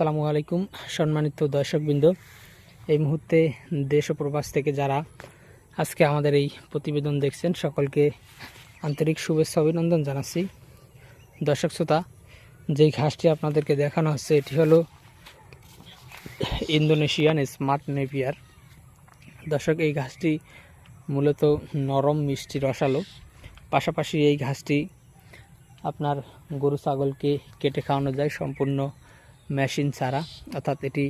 আসসালামু আলাইকুম, সম্মানিত দর্শকবৃন্দ। এই মুহূর্তে দেশ ও প্রবাস থেকে যারা আজকে আমাদের এই প্রতিবেদন দেখছেন, সকলকে আন্তরিক শুভেচ্ছা অভিনন্দন জানাচ্ছি। দর্শক শ্রোতা, যেই ঘাসটি আপনাদেরকে দেখানো হচ্ছে, এটি হলো ইন্দোনেশিয়ান স্মার্ট নেপিয়ার দর্শক, এই ঘাসটি মূলত নরম মিষ্টি রসালো। পাশাপাশি এই ঘাসটি আপনার গরু, ছাগলকে কেটে খাওয়ানো যায়, সম্পূর্ণ মেশিন ছাড়া, অর্থাৎ এটি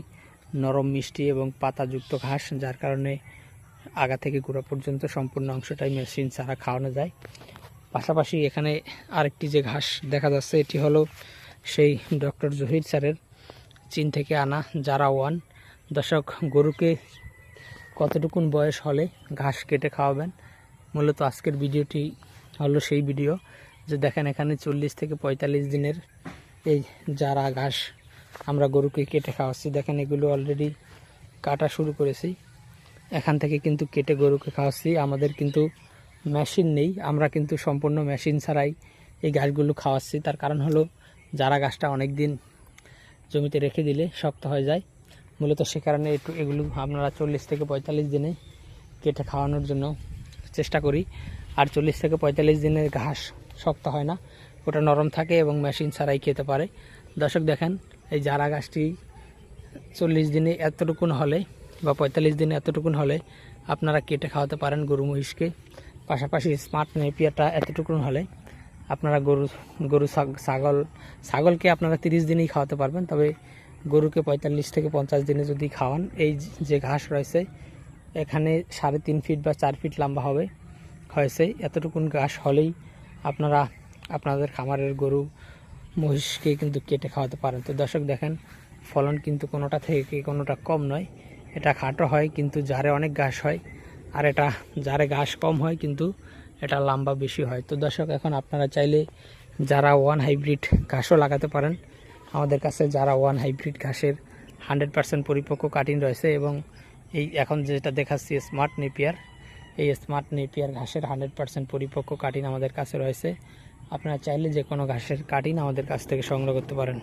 নরম, মিষ্টি এবং পাতাযুক্ত ঘাস, যার কারণে আগা থেকে গোড়া পর্যন্ত সম্পূর্ণ অংশটাই মেশিন ছাড়া খাওয়ানো যায়। পাশাপাশি এখানে আরেকটি যে ঘাস দেখা যাচ্ছে, এটি হলো সেই ডক্টর জহির স্যারের চীন থেকে আনা জারা ওয়ান। দর্শক, গরুকে কতটুকুন বয়স হলে ঘাস কেটে খাওয়াবেন? মূলত আজকের ভিডিওটি হলো সেই ভিডিও। যে দেখেন, এখানে চল্লিশ থেকে পঁয়তাল্লিশ দিনের এই যারা ঘাস আমরা গরুকে কেটে খাওয়াচ্ছি। দেখেন এগুলো অলরেডি কাটা শুরু করেছি। এখান থেকে কিন্তু কেটে গরুকে খাওয়াচ্ছি। আমাদের কিন্তু মেশিন নেই। আমরা কিন্তু সম্পূর্ণ মেশিন ছাড়াই এই ঘাসগুলো খাওয়াচ্ছি। তার কারণ হলো, যারা গাছটা অনেক দিন জমিতে রেখে দিলে শক্ত হয়ে যায়, মূলত সে কারণে একটু এগুলো আপনারা চল্লিশ থেকে পঁয়তাল্লিশ দিনে কেটে খাওয়ানোর জন্য চেষ্টা করি। আর চল্লিশ থেকে পঁয়তাল্লিশ দিনের ঘাস শক্ত হয় না। ওটা নরম থাকে এবং মেশিন ছাড়াই খেতে পারে। দর্শক দেখেন এই জারা গাছটি চল্লিশ দিনে এতটুকুন হলে বা পঁয়তাল্লিশ দিনে এতটুকুন হলে আপনারা কেটে খাওয়াতে পারেন গরু মহিষকে। পাশাপাশি স্মার্ট নেপিয়ারটা এতটুকুন হলে আপনারা গরু গরু ছাগল, ছাগলকে আপনারা তিরিশ দিনেই খাওয়াতে পারবেন। তবে গরুকে পঁয়তাল্লিশ থেকে পঞ্চাশ দিনে যদি খাওয়ান, এই যে ঘাস রয়েছে, এখানে সাড়ে তিন ফিট বা চার ফিট লম্বা হবে। হয়েছে, এতটুকুন ঘাস হলেই আপনারা, আপনাদের খামারের গরু মহিষকে কিন্তু কেটে খাওয়াতে পারেন। তো দর্শক দেখেন, ফলন কিন্তু কোনোটা থেকে কোনোটা কম নয়। এটা খাটো হয়, কিন্তু জারে অনেক ঘাস হয়। আর এটা জারে ঘাস কম হয়, কিন্তু এটা লম্বা বেশি হয়। তো দর্শক, এখন আপনারা চাইলে যারা ওয়ান হাইব্রিড ঘাসও লাগাতে পারেন, আমাদের কাছে যারা ওয়ান হাইব্রিড ঘাসের হান্ড্রেড পার্সেন্ট পরিপক্ক কাটিং রয়েছে এবং এই এখন যেটা দেখাচ্ছি স্মার্ট নেপিয়ার এই স্মার্ট নেপিয়ার ঘাসের হান্ড্রেড পারসেন্ট পরিপক্ক কাটিং আমাদের কাছে রয়েছে। আপনারা চাইলে যে কোনো ঘাসের কাটিং আমাদের কাছ থেকে সংগ্রহ করতে পারেন।